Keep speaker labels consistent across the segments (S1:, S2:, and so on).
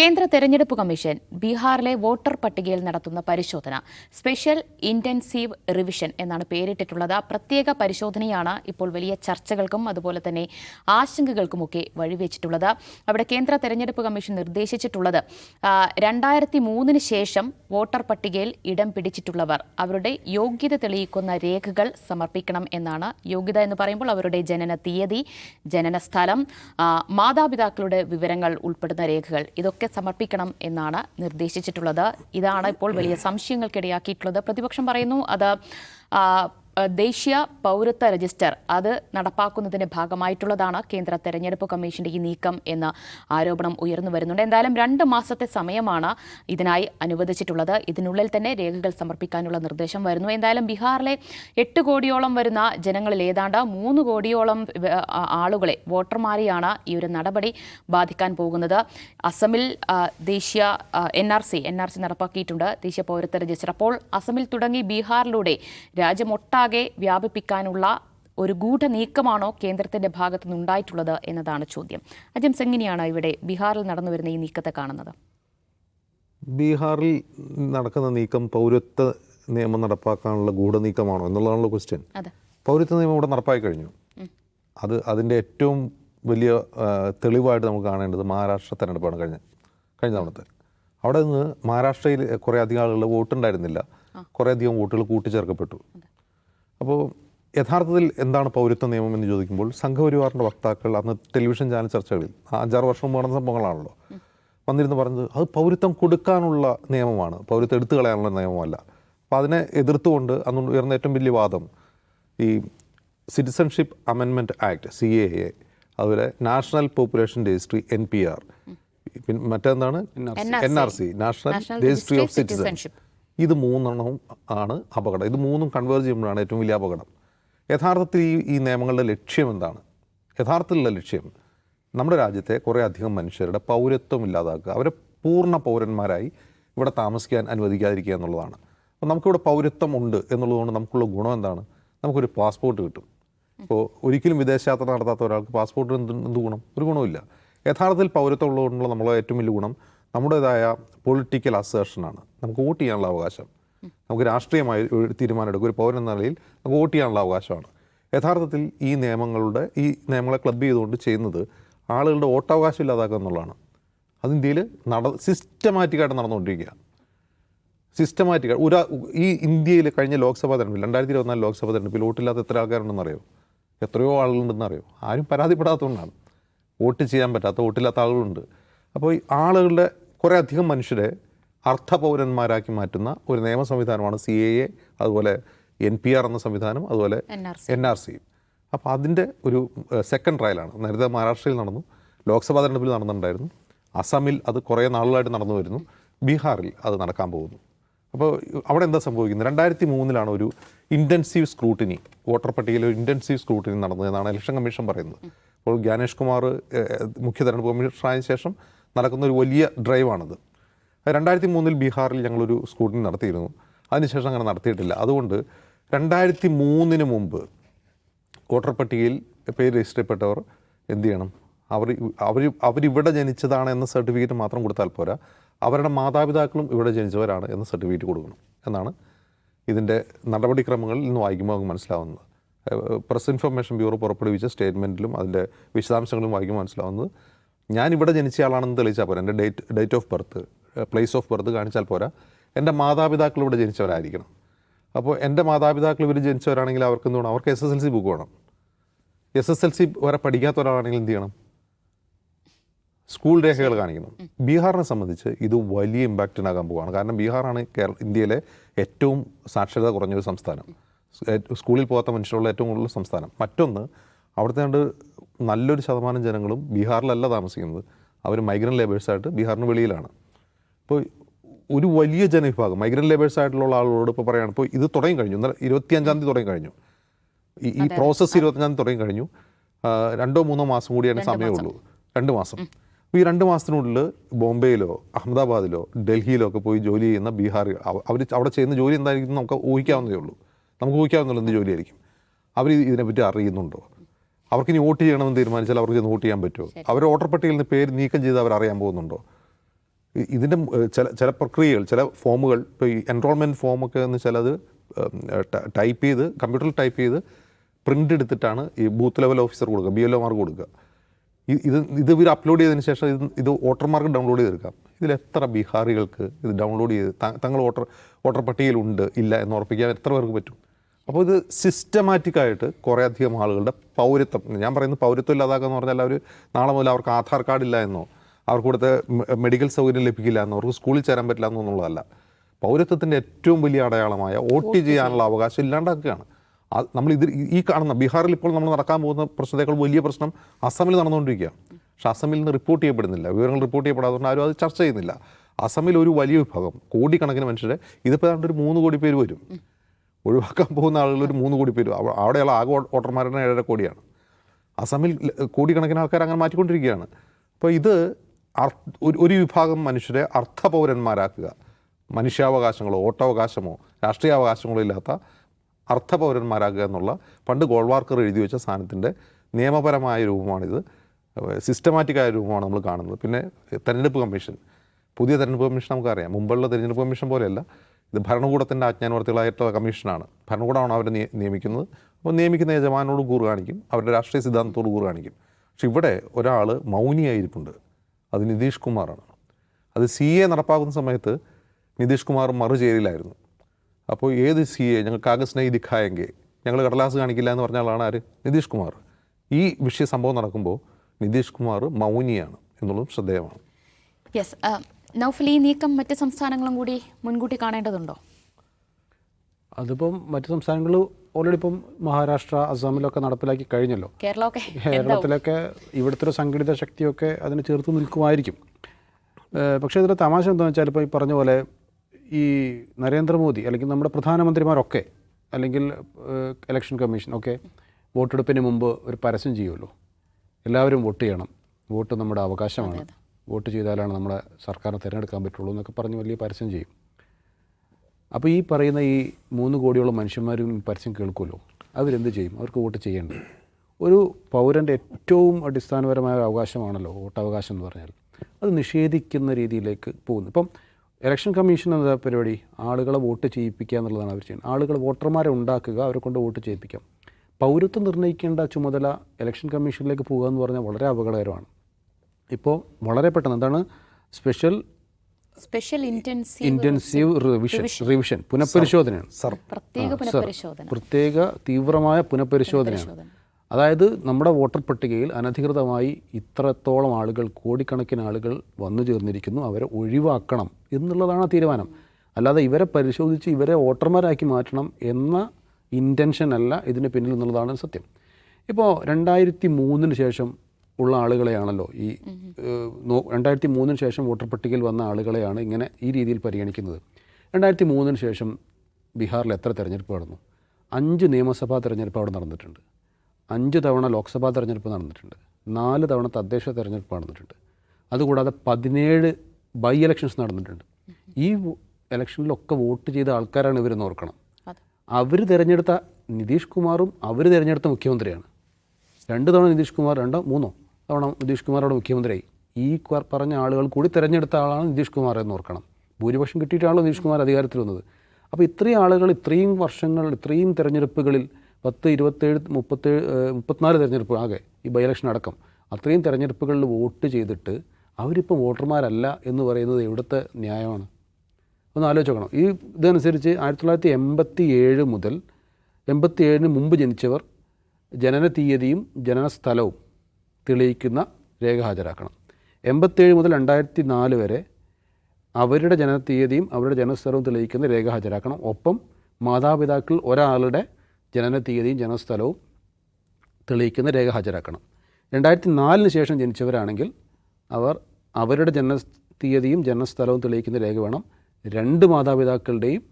S1: കേന്ദ്ര തെരഞ്ഞെടുപ്പ് കമ്മീഷൻ ബീഹാറിലെ വോട്ടർ പട്ടികയിൽ നടത്തുന്ന പരിശോധന സ്പെഷ്യൽ ഇന്റൻസീവ് റിവിഷൻ എന്നാണ് പേരിട്ടിട്ടുള്ളത്. പ്രത്യേക പരിശോധനയാണ് ഇപ്പോൾ വലിയ ചർച്ചകൾക്കും അതുപോലെ തന്നെ ആശങ്കകൾക്കുമൊക്കെ വഴിവെച്ചിട്ടുള്ളത്. അവിടെ കേന്ദ്ര തെരഞ്ഞെടുപ്പ് കമ്മീഷൻ നിർദ്ദേശിച്ചിട്ടുള്ളത് രണ്ടായിരത്തി മൂന്നിന് ശേഷം വോട്ടർ പട്ടികയിൽ ഇടം പിടിച്ചിട്ടുള്ളവർ അവരുടെ യോഗ്യത തെളിയിക്കുന്ന രേഖകൾ സമർപ്പിക്കണം എന്നാണ് യോഗ്യത എന്ന് പറയുമ്പോൾ അവരുടെ ജനന തീയതി ജനന സ്ഥലം മാതാപിതാക്കളുടെ വിവരങ്ങൾ ഉൾപ്പെടുന്ന രേഖകൾ. ഇതൊക്കെ സമർപ്പിക്കണം എന്നാണ് നിർദ്ദേശിച്ചിട്ടുള്ളത്. ഇതാണ് ഇപ്പോൾ വലിയ സംശയങ്ങൾക്കിടയാക്കിയിട്ടുള്ളത്. പ്രതിപക്ഷം പറയുന്നു അത് ദേശീയ പൗരത്വ രജിസ്റ്റർ അത് നടപ്പാക്കുന്നതിന്റെ ഭാഗമായിട്ടുള്ളതാണ് കേന്ദ്ര തെരഞ്ഞെടുപ്പ് കമ്മീഷന്റെ ഈ നീക്കം എന്ന ആരോപണം ഉയർന്നു വരുന്നുണ്ട്. എന്തായാലും രണ്ട് മാസത്തെ സമയമാണ് ഇതിനായി അനുവദിച്ചിട്ടുള്ളത്. ഇതിനുള്ളിൽ തന്നെ രേഖകൾ സമർപ്പിക്കാനുള്ള നിർദ്ദേശം വരുന്നു. എന്തായാലും ബീഹാറിലെ എട്ട് കോടിയോളം വരുന്ന ജനങ്ങളിൽ ഏതാണ്ട് മൂന്ന് കോടിയോളം ആളുകളെ വോട്ടർമാരെയാണ് ഈ ഒരു നടപടി ബാധിക്കാൻ പോകുന്നത്. അസമിൽ ദേശീയ N R C N R C നടപ്പാക്കിയിട്ടുണ്ട് ദേശീയ പൗരത്വ രജിസ്റ്റർ. അപ്പോൾ അസമിൽ തുടങ്ങി ബീഹാറിലൂടെ രാജ്യമൊട്ടാകെ വ്യാപിപ്പിക്കാനുള്ള ഒരു ഗൂഢ നീക്കമാണോ കേന്ദ്രത്തിന്റെ ഭാഗത്തു നിന്നുണ്ടായിട്ടുള്ളത് എന്നതാണ് ചോദ്യം. അജം എങ്ങനെയാണ് ഇവിടെ ബീഹാറിൽ നടന്നു വരുന്ന ഈ നീക്കത്തെ കാണുന്നത്.
S2: ബീഹാറിൽ നടക്കുന്ന നീക്കം പൗരത്വ നിയമം നടപ്പാക്കാനുള്ള ഗൂഢനീക്കമാണോ എന്നുള്ളതാണല്ലോ ക്വസ്റ്റ്യൻ പൗരത്വ നിയമം ഇവിടെ നടപ്പായി കഴിഞ്ഞു. അത് അതിന്റെ ഏറ്റവും വലിയ തെളിവായിട്ട് നമുക്ക് കാണേണ്ടത് മഹാരാഷ്ട്ര തെരഞ്ഞെടുപ്പാണ് കഴിഞ്ഞ കഴിഞ്ഞ തവണത്തെ. അവിടെ നിന്ന് മഹാരാഷ്ട്രയിൽ കുറേ അധികം ആളുകൾ വോട്ടുണ്ടായിരുന്നില്ല. കുറേ അധികം വോട്ടുകൾ കൂട്ടിച്ചേർക്കപ്പെട്ടു. അപ്പോൾ യഥാർത്ഥത്തിൽ എന്താണ് പൗരത്വ നിയമം എന്ന് ചോദിക്കുമ്പോൾ സംഘപരിവാറിന്റെ വക്താക്കൾ അന്ന് ടെലിവിഷൻ ചാനൽ ചർച്ചകളിൽ ആ അഞ്ചാറ് വർഷം മുമ്പ് നടന്ന സംഭവങ്ങളാണല്ലോ. വന്നിരുന്ന് പറഞ്ഞത് അത് പൗരത്വം കൊടുക്കാനുള്ള നിയമമാണ്. പൗരത്വം എടുത്തു കളയാനുള്ള നിയമമല്ല. അപ്പോൾ അതിനെ എതിർത്തുകൊണ്ട് അന്ന് ഉയർന്ന ഏറ്റവും വലിയ വാദം ഈ സിറ്റിസൺഷിപ്പ് അമെൻമെന്റ് ആക്ട് സി എ എ അതുപോലെ national population registry N P R പിന്നെ മറ്റെന്താണ് N R C national
S1: National
S2: registry of citizenship ഇത് മൂന്നെണ്ണവും ആണ് അപകടം. ഇത് മൂന്നും കൺവേർജ് ചെയ്യുമ്പോഴാണ് ഏറ്റവും വലിയ അപകടം. യഥാർത്ഥത്തിൽ ഈ ഈ നിയമങ്ങളുടെ ലക്ഷ്യം എന്താണ്? യഥാർത്ഥത്തിലുള്ള ലക്ഷ്യം നമ്മുടെ രാജ്യത്തെ കുറേ അധികം മനുഷ്യരുടെ പൗരത്വം ഇല്ലാതാക്കുക അവരെ പൂർണ പൗരന്മാരായി ഇവിടെ താമസിക്കാൻ അനുവദിക്കാതിരിക്കുക എന്നുള്ളതാണ്. അപ്പോൾ നമുക്കിവിടെ പൗരത്വം ഉണ്ട് എന്നുള്ളതുകൊണ്ട് നമുക്കുള്ള ഗുണം എന്താണ്? നമുക്കൊരു പാസ്പോർട്ട് കിട്ടും. ഇപ്പോൾ ഒരിക്കലും വിദേശയാത്ര നടത്താത്ത ഒരാൾക്ക് പാസ്പോർട്ടിന് എന്ത് ഗുണം? ഒരു ഗുണമില്ല യഥാർത്ഥത്തിൽ പൗരത്വം ഉള്ളതുകൊണ്ടുള്ള നമ്മളെ ഏറ്റവും വലിയ ഗുണം നമ്മുടേതായ പൊളിറ്റിക്കൽ അസേഷനാണ് നമുക്ക് വോട്ട് ചെയ്യാനുള്ള അവകാശം. നമുക്ക് രാഷ്ട്രീയമായി ഒരു തീരുമാനം എടുക്കും ഒരു പൗരൻ എന്ന നിലയിൽ നമുക്ക് വോട്ട് ചെയ്യാനുള്ള അവകാശമാണ്. യഥാർത്ഥത്തിൽ ഈ നിയമങ്ങളുടെ ഈ നിയമങ്ങളെ ക്ലബ് ചെയ്തുകൊണ്ട് ചെയ്യുന്നത് ആളുകളുടെ വോട്ടവകാശം ഇല്ലാതാക്കുക എന്നുള്ളതാണ്. അത് ഇന്ത്യയിൽ നട സിസ്റ്റമാറ്റിക്കായിട്ട് നടന്നുകൊണ്ടിരിക്കുക. സിസ്റ്റമാറ്റിക് ഒരു ഈ ഇന്ത്യയിൽ കഴിഞ്ഞ ലോക്സഭാ തെരഞ്ഞെടുപ്പിൽ രണ്ടായിരത്തി ഇരുപത്തിനാല് ലോക്സഭാ തെരഞ്ഞെടുപ്പിൽ വോട്ടില്ലാത്ത എത്ര ആൾക്കാരുണ്ടെന്ന് അറിയോ എത്രയോ ആളുകളുണ്ടെന്ന് അറിയോ ആരും പരാതിപ്പെടാത്തതുകൊണ്ടാണ്. വോട്ട് ചെയ്യാൻ പറ്റാത്ത വോട്ടില്ലാത്ത ആളുകളുണ്ട്. അപ്പോൾ ഈ ആളുകളുടെ കുറേ അധികം മനുഷ്യരെ അർത്ഥപൗരന്മാരാക്കി മാറ്റുന്ന ഒരു നിയമ സംവിധാനമാണ് സി എ എ അതുപോലെ എൻ പി ആർ എന്ന സംവിധാനം അതുപോലെ
S1: എൻ ആർ
S2: സി. അപ്പോൾ അതിന്റെ ഒരു സെക്കൻഡ് ട്രയലാണ് നേരത്തെ മഹാരാഷ്ട്രയിൽ നടന്നു ലോക്സഭാ തെരഞ്ഞെടുപ്പിൽ നടന്നിട്ടുണ്ടായിരുന്നു. അസമിൽ അത് കുറേ നാളുകളായിട്ട് നടന്നു വരുന്നു. ബീഹാറിൽ അത് നടക്കാൻ പോകുന്നു. അപ്പോൾ അവിടെ എന്താ സംഭവിക്കുന്നത്? രണ്ടായിരത്തി മൂന്നിലാണ് ഒരു ഇന്റൻസീവ് സ്ക്രൂട്ടിനി വോട്ടർ പട്ടികയിൽ ഒരു ഇന്റൻസീവ് സ്ക്രൂട്ടിനി നടന്നതെന്നാണ് ഇലക്ഷൻ കമ്മീഷൻ പറയുന്നത്. അപ്പോൾ ജ്ഞാനേഷ് കുമാർ മുഖ്യ തെരഞ്ഞെടുപ്പ് കമ്മീഷണറായ ശേഷം നടക്കുന്ന ഒരു വലിയ ഡ്രൈവാണത് രണ്ടായിരത്തി മൂന്നിൽ ബീഹാറിൽ ഞങ്ങളൊരു സ്കൂട്ടിംഗ് നടത്തിയിരുന്നു. അതിനുശേഷം അങ്ങനെ നടത്തിയിട്ടില്ല. അതുകൊണ്ട് രണ്ടായിരത്തി മൂന്നിന് മുമ്പ് വോട്ടർ പട്ടികയിൽ പേര് രജിസ്റ്റർ ചെയ്യപ്പെട്ടവർ എന്ത് ചെയ്യണം? അവർ അവർ അവരിവിടെ ജനിച്ചതാണ് എന്ന സർട്ടിഫിക്കറ്റ് മാത്രം കൊടുത്താൽ പോരാ. അവരുടെ മാതാപിതാക്കളും ഇവിടെ ജനിച്ചവരാണ് എന്ന സർട്ടിഫിക്കറ്റ് കൊടുക്കണം എന്നാണ് ഇതിന്റെ നടപടിക്രമങ്ങളിൽ നിന്ന് വായിക്കുമ്പോൾ നമുക്ക് മനസ്സിലാവുന്നത്. പ്രസ് ഇൻഫർമേഷൻ ബ്യൂറോ പുറപ്പെടുവിച്ച സ്റ്റേറ്റ്മെന്റിലും അതിന്റെ വിശദാംശങ്ങളും വായിക്കുമ്പോൾ മനസ്സിലാവുന്നത്. ഞാൻ ഇവിടെ ജനിച്ച ജനിച്ചയാളാണെന്ന് തെളിയിച്ചാൽ പോരാ. എന്റെ date date of birth place of birth കാണിച്ചാൽ പോരാ. എന്റെ മാതാപിതാക്കൾ ഇവിടെ ജനിച്ചവരായിരിക്കണം. അപ്പോൾ എന്റെ മാതാപിതാക്കൾ ഇവർ ജനിച്ചവരാണെങ്കിൽ അവർക്ക് എന്ത് വേണം? അവർക്ക് S S L C book വേണം. എസ് എസ് എൽ സി വരെ പഠിക്കാത്ത ഒരാളാണെങ്കിൽ എന്ത് ചെയ്യണം? സ്കൂൾ രേഖകൾ കാണിക്കണം ബീഹാറിനെ സംബന്ധിച്ച് ഇത് വലിയ ഇമ്പാക്റ്റ് ഉണ്ടാകാൻ പോവുകയാണ് കാരണം ബീഹാറാണ് കേരള ഇന്ത്യയിലെ ഏറ്റവും സാക്ഷരത കുറഞ്ഞൊരു സംസ്ഥാനം. സ്കൂളിൽ പോകാത്ത മനുഷ്യരുള്ള ഏറ്റവും കൂടുതൽ സംസ്ഥാനം. മറ്റൊന്ന് അവിടുത്തെ നല്ലൊരു ശതമാനം ജനങ്ങളും ബീഹാറിലല്ല താമസിക്കുന്നത്. അവർ മൈഗ്രന്റ് ലേബേഴ്സായിട്ട് ബീഹാറിന് വെളിയിലാണ്. അപ്പോൾ ഒരു വലിയ ജനവിഭാഗം മൈഗ്രന്റ് ലേബേഴ്സ് ആയിട്ടുള്ള ആളുകളോട് ഇപ്പോൾ പറയുകയാണ് ഇപ്പോൾ ഇത് തുടങ്ങി കഴിഞ്ഞു. ഇന്നലെ ഇരുപത്തിയഞ്ചാം തീയതി തുടങ്ങി കഴിഞ്ഞു. ഈ ഈ പ്രോസസ്സ് ഇരുപത്തഞ്ചാം തീയതി തുടങ്ങി കഴിഞ്ഞു. രണ്ടോ മൂന്നോ മാസം കൂടിയാണ് സമയമുള്ളൂ രണ്ട് മാസം. അപ്പോൾ ഈ രണ്ട് മാസത്തിനുള്ളിൽ ബോംബെയിലോ അഹമ്മദാബാദിലോ ഡൽഹിയിലോ ഒക്കെ പോയി ജോലി ചെയ്യുന്ന ബീഹാർ അവർ അവിടെ ചെയ്യുന്ന ജോലി എന്തായിരിക്കും നമുക്ക് ഊഹിക്കാവുന്നതേ ഉള്ളൂ. നമുക്ക് ഊഹിക്കാവുന്നുള്ളൂ എന്ത് ജോലിയായിരിക്കും? അവർ ഇതിനെപ്പറ്റി അറിയുന്നുണ്ടോ? അവർക്ക് ഇനി വോട്ട് ചെയ്യണമെന്ന് തീരുമാനിച്ചാൽ അവർക്ക് ചെന്ന് വോട്ട് ചെയ്യാൻ പറ്റുമോ? അവർ വോട്ടർ പട്ടികയിൽ നിന്ന് പേര് നീക്കം ചെയ്ത് അവർ അറിയാൻ പോകുന്നുണ്ടോ ഇതിന്റെ ചില ചില പ്രക്രിയകൾ ചില ഫോമുകൾ ഇപ്പോൾ ഈ എൻറോൾമെന്റ് ഫോമൊക്കെ എന്ന് ചിലത് അത് ടൈപ്പ് ചെയ്ത് കമ്പ്യൂട്ടറിൽ ടൈപ്പ് ചെയ്ത് പ്രിന്റ് എടുത്തിട്ടാണ് ഈ ബൂത്ത് ലെവൽ ഓഫീസർ കൊടുക്കുക ബി എൽ ഒമാർക്ക് കൊടുക്കുക. ഇത് ഇത് ഇവർ അപ്ലോഡ് ചെയ്തതിന് ശേഷം ഇത് ഇത് വോട്ടർമാർക്ക് ഡൗൺലോഡ് ചെയ്തെടുക്കാം ഇതിൽ എത്ര ബീഹാറികൾക്ക് ഇത് ഡൗൺലോഡ് ചെയ്ത് തങ്ങൾ വോട്ടർ വോട്ടർ പട്ടികയിലുണ്ട് ഇല്ല എന്ന് ഉറപ്പിക്കാൻ എത്ര പേർക്ക് പറ്റും? അപ്പോൾ ഇത് സിസ്റ്റമാറ്റിക്കായിട്ട് കുറേ അധികം ആളുകളുടെ പൗരത്വം ഞാൻ പറയുന്നത് പൗരത്വം ഇല്ലാതാക്കുക എന്ന് പറഞ്ഞാൽ അവർ നാളെ മുതൽ അവർക്ക് ആധാർ കാർഡ് ഇല്ല എന്നോ അവർക്ക് ഇവിടുത്തെ മെഡിക്കൽ സൗകര്യം ലഭിക്കില്ല എന്നോ അവർക്ക് സ്കൂളിൽ ചേരാൻ പറ്റില്ല എന്നോ എന്നുള്ളതല്ല. പൗരത്വത്തിന്റെ ഏറ്റവും വലിയ അടയാളമായ വോട്ട് ചെയ്യാനുള്ള അവകാശം ഇല്ലാണ്ടാക്കുകയാണ്. അത് നമ്മൾ ഇത് ഈ കാണുന്ന ബീഹാറിൽ ഇപ്പോൾ നമ്മൾ നടക്കാൻ പോകുന്ന പ്രശ്നത്തേക്കാൾ വലിയ പ്രശ്നം അസമിൽ നടന്നുകൊണ്ടിരിക്കുകയാണ്. പക്ഷെ അസമിൽ നിന്ന് റിപ്പോർട്ട് ചെയ്യപ്പെടുന്നില്ല. വിവരങ്ങൾ റിപ്പോർട്ട് ചെയ്യപ്പെടാത്തതുകൊണ്ട് ആരും അത് ചർച്ച ചെയ്യുന്നില്ല. അസമിൽ ഒരു വലിയ വിഭാഗം കോടിക്കണക്കിന് മനുഷ്യരെ ഇതിപ്പോൾ ഏതാണ്ട് ഒരു മൂന്ന് കോടി പേര് വരും. ഒഴിവാക്കാൻ പോകുന്ന ആളുകൾ ഒരു മൂന്ന് കോടി പേര്. അവ- അവിടെയുള്ള ആകെ വോട്ടർമാരുടെ ഏഴര കോടിയാണ്. അസമിൽ കോടിക്കണക്കിന് ആൾക്കാർ അങ്ങനെ മാറ്റിക്കൊണ്ടിരിക്കുകയാണ്. അപ്പോൾ ഇത് ഒരു വിഭാഗം മനുഷ്യരെ അർത്ഥപൗരന്മാരാക്കുക. മനുഷ്യാവകാശങ്ങളോ വോട്ടവകാശമോ രാഷ്ട്രീയാവകാശങ്ങളോ ഇല്ലാത്ത അർത്ഥപൗരന്മാരാക്കുക എന്നുള്ള പണ്ട് ഗോൾവാർക്കർ എഴുതി വെച്ച സാധനത്തിന്റെ നിയമപരമായ രൂപമാണിത്. സിസ്റ്റമാറ്റിക്കായ രൂപമാണ് നമ്മൾ കാണുന്നത്. പിന്നെ തെരഞ്ഞെടുപ്പ് കമ്മീഷൻ. പുതിയ തെരഞ്ഞെടുപ്പ് കമ്മീഷൻ നമുക്കറിയാം. മുമ്പുള്ള തെരഞ്ഞെടുപ്പ് കമ്മീഷൻ പോലെയല്ല. ഇത് ഭരണകൂടത്തിന്റെ ആജ്ഞാനുവർത്തികളായിട്ടുള്ള കമ്മീഷനാണ്. ഭരണകൂടമാണ് അവരെ നിയ- നിയമിക്കുന്നത്. അപ്പോൾ നിയമിക്കുന്ന യജമാനോട് കൂറ് കാണിക്കും. അവരുടെ രാഷ്ട്രീയ സിദ്ധാന്തത്തോട് കൂറ് കാണിക്കും. പക്ഷെ ഇവിടെ ഒരാൾ മൗനിയായിരിപ്പുണ്ട്. അത് നിതീഷ് കുമാറാണ്. അത് സി എ നടപ്പാക്കുന്ന സമയത്ത് നിതീഷ് കുമാർ മറുചേരിയിലായിരുന്നു അപ്പോൾ ഏത് സി എ? ഞങ്ങൾ കാഗസ് നൈ ദിഖായെങ്കിൽ ഞങ്ങൾ കടലാസ് കാണിക്കില്ല എന്ന് പറഞ്ഞ ആളാണ് ആര്? നിതീഷ് കുമാർ. ഈ വിഷയ സംഭവം നടക്കുമ്പോൾ നിതീഷ് കുമാർ മൗനിയാണ് എന്നുള്ളതും ശ്രദ്ധേയമാണ്.
S1: യെസ് നൗഫൽ ഈ നീക്കം മറ്റ് സംസ്ഥാനങ്ങളും കൂടി മുൻകൂട്ടി കാണേണ്ടതുണ്ടോ?
S3: അതിപ്പം മറ്റ് സംസ്ഥാനങ്ങൾ ഓൾറെഡി ഇപ്പം മഹാരാഷ്ട്ര അസാമിലൊക്കെ നടപ്പിലാക്കി കഴിഞ്ഞല്ലോ. കേരളത്തിലൊക്കെ ഇവിടുത്തെ ഒരു സംഘടിത ശക്തിയൊക്കെ അതിന് ചേർത്ത് നിൽക്കുമായിരിക്കും. പക്ഷേ ഇതിലെ തമാശ എന്താണെന്ന് വെച്ചാൽ ഇപ്പോൾ ഈ പറഞ്ഞ പോലെ ഈ നരേന്ദ്രമോദി അല്ലെങ്കിൽ നമ്മുടെ പ്രധാനമന്ത്രിമാരൊക്കെ അല്ലെങ്കിൽ ഇലക്ഷൻ കമ്മീഷൻ ഒക്കെ വോട്ടെടുപ്പിന് മുമ്പ് ഒരു പരസ്യം ചെയ്യുമല്ലോ. എല്ലാവരും വോട്ട് ചെയ്യണം. വോട്ട് നമ്മുടെ അവകാശമാണ്. വോട്ട് ചെയ്താലാണ് നമ്മുടെ സർക്കാരിനെ തിരഞ്ഞെടുക്കാൻ പറ്റുള്ളൂ എന്നൊക്കെ പറഞ്ഞ് വലിയ പരസ്യം ചെയ്യും. അപ്പോൾ ഈ പറയുന്ന ഈ മൂന്ന് കോടിയോളം മനുഷ്യന്മാരും പരസ്യം കേൾക്കുമല്ലോ. അവരെന്ത് ചെയ്യും? അവർക്ക് വോട്ട് ചെയ്യേണ്ടത്. ഒരു പൗരന്റെ ഏറ്റവും അടിസ്ഥാനപരമായ അവകാശമാണല്ലോ വോട്ടവകാശം എന്ന് പറഞ്ഞാൽ. അത് നിഷേധിക്കുന്ന രീതിയിലേക്ക് പോകുന്നു. ഇപ്പം ഇലക്ഷൻ കമ്മീഷൻ എന്ന പരിപാടി? ആളുകളെ വോട്ട് ചെയ്യിപ്പിക്കുക എന്നുള്ളതാണ് അവർ ചെയ്യുന്നത്. ആളുകൾ വോട്ടർമാരെ ഉണ്ടാക്കുക അവരെ കൊണ്ട് വോട്ട് ചെയ്യിപ്പിക്കാം. പൗരത്വം നിർണയിക്കേണ്ട ചുമതല ഇലക്ഷൻ കമ്മീഷനിലേക്ക് പോകുക എന്ന് പറഞ്ഞാൽ വളരെ അപകടകരമാണ്. ഇപ്പോൾ വളരെ പെട്ടെന്ന് എന്താണ് special
S1: special intensive
S3: intensive revision revision പുനഃപരിശോധനയാണ്.
S2: Sir
S1: പ്രത്യേക പുനഃപരിശോധന.
S3: പ്രത്യേക തീവ്രമായ പുനഃപരിശോധനയാണ്. അതായത് നമ്മുടെ വോട്ടർ പട്ടികയിൽ അനധികൃതമായി ഇത്രത്തോളം ആളുകൾ കോടിക്കണക്കിന് ആളുകൾ വന്നു ചേർന്നിരിക്കുന്നു. അവരെ ഒഴിവാക്കണം എന്നുള്ളതാണ് തീരുമാനം. അല്ലാതെ ഇവരെ പരിശോധിച്ച് ഇവരെ വോട്ടർമാരാക്കി മാറ്റണം എന്ന ഇന്റൻഷൻ അല്ല ഇതിന് പിന്നിൽ എന്നുള്ളതാണ് സത്യം. ഇപ്പോൾ രണ്ടായിരത്തി മൂന്നിന് ശേഷം ഉള്ള ആളുകളെയാണല്ലോ ഈ രണ്ടായിരത്തി മൂന്നിന് ശേഷം വോട്ടർ പട്ടികയിൽ വന്ന ആളുകളെയാണ് ഇങ്ങനെ ഈ രീതിയിൽ പരിഗണിക്കുന്നത്. രണ്ടായിരത്തി മൂന്നിന് ശേഷം ബീഹാറിൽ എത്ര തിരഞ്ഞെടുപ്പ് നടന്നു? അഞ്ച് നിയമസഭാ തിരഞ്ഞെടുപ്പ് അവിടെ നടന്നിട്ടുണ്ട്. അഞ്ച് തവണ ലോക്സഭാ തിരഞ്ഞെടുപ്പ് നടന്നിട്ടുണ്ട്. നാല് തവണ തദ്ദേശ തിരഞ്ഞെടുപ്പ് നടന്നിട്ടുണ്ട്. അതുകൂടാതെ പതിനേഴ് ബൈ ഇലക്ഷൻസ് നടന്നിട്ടുണ്ട്. ഈ ഇലക്ഷനിലൊക്കെ വോട്ട് ചെയ്ത ആൾക്കാരാണ് ഇവരെന്ന് ഓർക്കണം. അവർ തിരഞ്ഞെടുത്ത നിതീഷ് കുമാറും അവർ തിരഞ്ഞെടുത്ത മുഖ്യമന്ത്രിയാണ്. രണ്ട് തവണ നിതീഷ് കുമാർ രണ്ടോ മൂന്നോ? തവണ നിതീഷ് കുമാർ അവിടെ മുഖ്യമന്ത്രിയായി ഈ പറഞ്ഞ ആളുകൾ കൂടി തിരഞ്ഞെടുത്ത ആളാണ് നിതീഷ് കുമാർ എന്ന് ഓർക്കണം. ഭൂരിപക്ഷം കിട്ടിയിട്ടാണല്ലോ നിതീഷ് കുമാർ അധികാരത്തിൽ വന്നത്. അപ്പോൾ ഇത്രയും ആളുകൾ ഇത്രയും വർഷങ്ങൾ ഇത്രയും തിരഞ്ഞെടുപ്പുകളിൽ പത്ത് ഇരുപത്തേഴ് മുപ്പത്തേഴ് മുപ്പത്തിനാല് തിരഞ്ഞെടുപ്പ് ആകെ ഈ ബൈ ഇലക്ഷൻ അടക്കം അത്രയും തിരഞ്ഞെടുപ്പുകളിൽ വോട്ട് ചെയ്തിട്ട് അവരിപ്പം വോട്ടർമാരല്ല എന്ന് പറയുന്നത് എവിടുത്തെ ന്യായമാണ്? ഒന്ന് ആലോചിക്കണം ഈ ഇതനുസരിച്ച് ആയിരത്തി തൊള്ളായിരത്തി എൺപത്തി ഏഴ് മുതൽ എൺപത്തി ഏഴിന് മുമ്പ് ജനിച്ചവർ ജനന തീയതിയും ജനന സ്ഥലവും തെളിയിക്കുന്ന രേഖ ഹാജരാക്കണം. എൺപത്തേഴ് മുതൽ രണ്ടായിരത്തി നാല് വരെ അവരുടെ ജനന തീയതിയും അവരുടെ ജനസ്ഥലവും തെളിയിക്കുന്ന രേഖ ഹാജരാക്കണം. ഒപ്പം മാതാപിതാക്കൾ ഒരാളുടെ ജനന തീയതിയും ജനനസ്ഥലവും തെളിയിക്കുന്ന രേഖ ഹാജരാക്കണം. രണ്ടായിരത്തി നാലിന് ശേഷം ജനിച്ചവരാണെങ്കിൽ അവർ അവരുടെ ജനന തീയതിയും ജനനസ്ഥലവും തെളിയിക്കുന്ന രേഖ വേണം. രണ്ട് മാതാപിതാക്കളുടെയും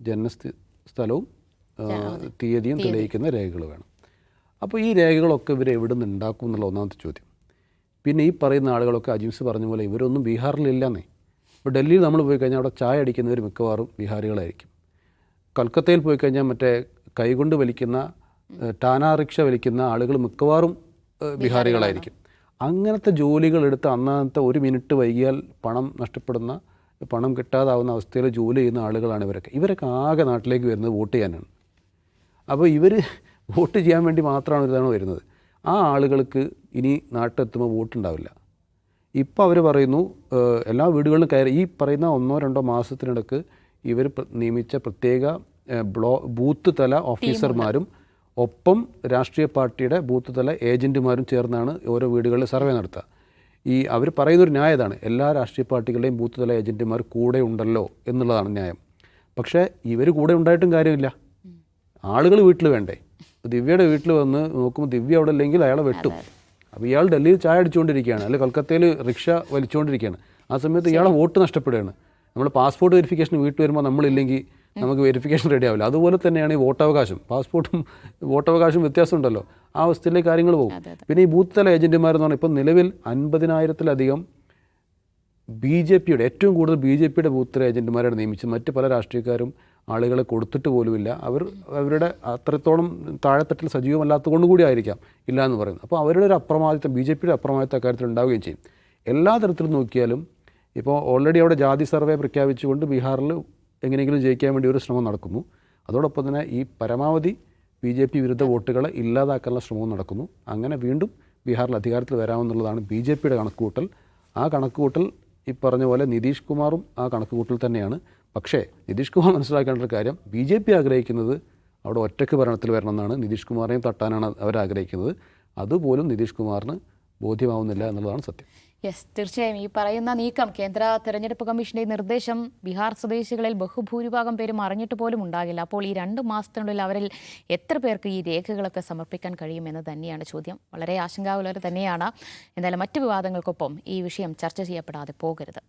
S3: ജനനസ്ഥ സ്ഥലവും തീയതിയും തെളിയിക്കുന്ന രേഖകൾ വേണം. അപ്പോൾ ഈ രേഖകളൊക്കെ ഇവർ എവിടെ നിന്ന് ഉണ്ടാക്കും എന്നുള്ള ഒന്നാമത്തെ ചോദ്യം. പിന്നെ ഈ പറയുന്ന ആളുകളൊക്കെ അജിംസ് പറഞ്ഞ പോലെ ഇവരൊന്നും ബീഹാറിലില്ലെന്നേ. ഇപ്പോൾ ഡൽഹിയിൽ നമ്മൾ പോയി കഴിഞ്ഞാൽ അവിടെ ചായ അടിക്കുന്നവർ മിക്കവാറും ബീഹാറികളായിരിക്കും കൽക്കത്തയിൽ പോയി കഴിഞ്ഞാൽ മറ്റേ കൈകൊണ്ട് വലിക്കുന്ന ടാനാറിക്ഷ ടാനാ റിക്ഷ വലിക്കുന്ന ആളുകൾ മിക്കവാറും ബീഹാറികളായിരിക്കും അങ്ങനത്തെ ജോലികൾ എടുത്ത് അന്നത്തെ ഒരു മിനിറ്റ് വൈകിയാൽ പണം നഷ്ടപ്പെടുന്ന പണം കിട്ടാതാവുന്ന അവസ്ഥയിൽ ജോലി ചെയ്യുന്ന ആളുകളാണ് ഇവരൊക്കെ. ഇവരൊക്കെ ആകെ നാട്ടിലേക്ക് വരുന്നത് വോട്ട് ചെയ്യാനാണ്. അപ്പോൾ ഇവർ വോട്ട് ചെയ്യാൻ വേണ്ടി മാത്രമാണ് ഒരു തവണ വരുന്നത്. ആ ആളുകൾക്ക് ഇനി നാട്ടിലെത്തുമ്പോൾ വോട്ടുണ്ടാവില്ല. ഇപ്പോൾ അവർ പറയുന്നു എല്ലാ വീടുകളിലും കയറി ഈ പറയുന്ന ഒന്നോ രണ്ടോ മാസത്തിനിടക്ക് ഇവർ നിയമിച്ച പ്രത്യേക ബ്ലോ ബൂത്ത് തല ഓഫീസർമാരും ഒപ്പം രാഷ്ട്രീയ പാർട്ടിയുടെ ബൂത്ത് തല ഏജന്റുമാരും ചേർന്നാണ് ഓരോ വീടുകളിൽ സർവേ നടത്തുക. ഈ അവർ പറയുന്നൊരു ന്യായം ഇതാണ് എല്ലാ രാഷ്ട്രീയ പാർട്ടികളുടെയും ബൂത്ത് തല ഏജന്റുമാർ കൂടെ ഉണ്ടല്ലോ എന്നുള്ളതാണ് ന്യായം. പക്ഷേ ഇവർ കൂടെ ഉണ്ടായിട്ടും കാര്യമില്ല. ആളുകൾ വീട്ടിൽ വേണ്ടേ? ദിവ്യയുടെ വീട്ടിൽ വന്ന് നോക്കുമ്പോൾ ദിവ്യ അവിടെ ഇല്ലെങ്കിൽ അയാളെ വെട്ടും. അപ്പോൾ ഇയാൾ ഡൽഹിയിൽ ചായ അടിച്ചുകൊണ്ടിരിക്കുകയാണ് അല്ലെങ്കിൽ കൊൽക്കത്തയിൽ റിക്ഷ വലിച്ചുകൊണ്ടിരിക്കുകയാണ് ആ സമയത്ത് ഇയാളെ വോട്ട് നഷ്ടപ്പെടുകയാണ്. നമ്മൾ പാസ്പോർട്ട് വെരിഫിക്കേഷൻ വീട്ടിൽ വരുമ്പോൾ നമ്മളില്ലെങ്കിൽ നമുക്ക് വെരിഫിക്കേഷൻ റെഡി ആവില്ല. അതുപോലെ തന്നെയാണ് ഈ വോട്ടവകാശം. പാസ്പോർട്ടും വോട്ടവകാശം വ്യത്യാസമുണ്ടല്ലോ. ആ അവസ്ഥയിലേക്ക് കാര്യങ്ങൾ പോകും. പിന്നെ ഈ ബൂത്ത് തല ഏജന്റുമാരെന്ന് പറഞ്ഞാൽ ഇപ്പം നിലവിൽ അൻപതിനായിരത്തിലധികം ബി ജെ പിയുടെ ഏറ്റവും കൂടുതൽ ബി ജെ പിയുടെ ബൂത്ത് തല ഏജന്റുമാരാണ് നിയമിച്ചത്. മറ്റ് പല രാഷ്ട്രീയക്കാരും ആളുകളെ കൊടുത്തിട്ട് പോലുമില്ല. അവർ അവരുടെ അത്രത്തോളം താഴെത്തട്ടിൽ സജീവമല്ലാത്തത് കൂടി ആയിരിക്കാം ഇല്ല എന്ന് പറയുന്നത്. അപ്പോൾ അവരുടെ ഒരു അപ്രമാദിത്വം ബി ജെ പിയുടെ അപ്രമാദിത്വം അക്കാര്യത്തിൽ ഉണ്ടാവുകയും ചെയ്യും. എല്ലാ തരത്തിലും നോക്കിയാലും ഇപ്പോൾ ഓൾറെഡി അവിടെ ജാതി സർവേ പ്രഖ്യാപിച്ചുകൊണ്ട് ബീഹാറിൽ എങ്ങനെയെങ്കിലും ജയിക്കാൻ വേണ്ടി ഒരു ശ്രമം നടക്കുന്നു. അതോടൊപ്പം തന്നെ ഈ പരമാവധി ബി ജെ പി വിരുദ്ധ വോട്ടുകളെ ഇല്ലാതാക്കാനുള്ള ശ്രമവും നടക്കുന്നു. അങ്ങനെ വീണ്ടും ബീഹാറിൽ അധികാരത്തിൽ വരാമെന്നുള്ളതാണ് ബി ജെ പിയുടെ കണക്കുകൂട്ടൽ. ആ കണക്കുകൂട്ടൽ ഈ പറഞ്ഞ പോലെ നിതീഷ് കുമാറും ആ കണക്കുകൂട്ടൽ തന്നെയാണ്. പക്ഷേ നിതീഷ് കുമാർ മനസ്സിലാക്കേണ്ട ഒരു കാര്യം ബി ജെ പി ആഗ്രഹിക്കുന്നത് അവിടെ ഒറ്റയ്ക്ക് ഭരണത്തിൽ വരണമെന്നാണ്. നിതീഷ് കുമാറിനെയും തട്ടാനാണ് അവരാഗ്രഹിക്കുന്നത് അതുപോലും നിതീഷ് കുമാറിന് ബോധ്യമാവുന്നില്ല എന്നുള്ളതാണ് സത്യം.
S1: യെസ് തീർച്ചയായും ഈ പറയുന്ന നീക്കം കേന്ദ്ര തെരഞ്ഞെടുപ്പ് കമ്മീഷന്റെ നിർദ്ദേശം ബീഹാർ സ്വദേശികളിൽ ബഹുഭൂരിഭാഗം പേരും അറിഞ്ഞിട്ട് പോലും ഉണ്ടാകില്ല. അപ്പോൾ ഈ രണ്ട് മാസത്തിനുള്ളിൽ അവരിൽ എത്ര പേർക്ക് ഈ രേഖകളൊക്കെ സമർപ്പിക്കാൻ കഴിയുമെന്ന് തന്നെയാണ് ചോദ്യം. വളരെ ആശങ്കാകുലർ തന്നെയാണ്. എന്തായാലും മറ്റു വിവാദങ്ങൾക്കൊപ്പം ഈ വിഷയം ചർച്ച ചെയ്യപ്പെടാതെ പോകരുത്.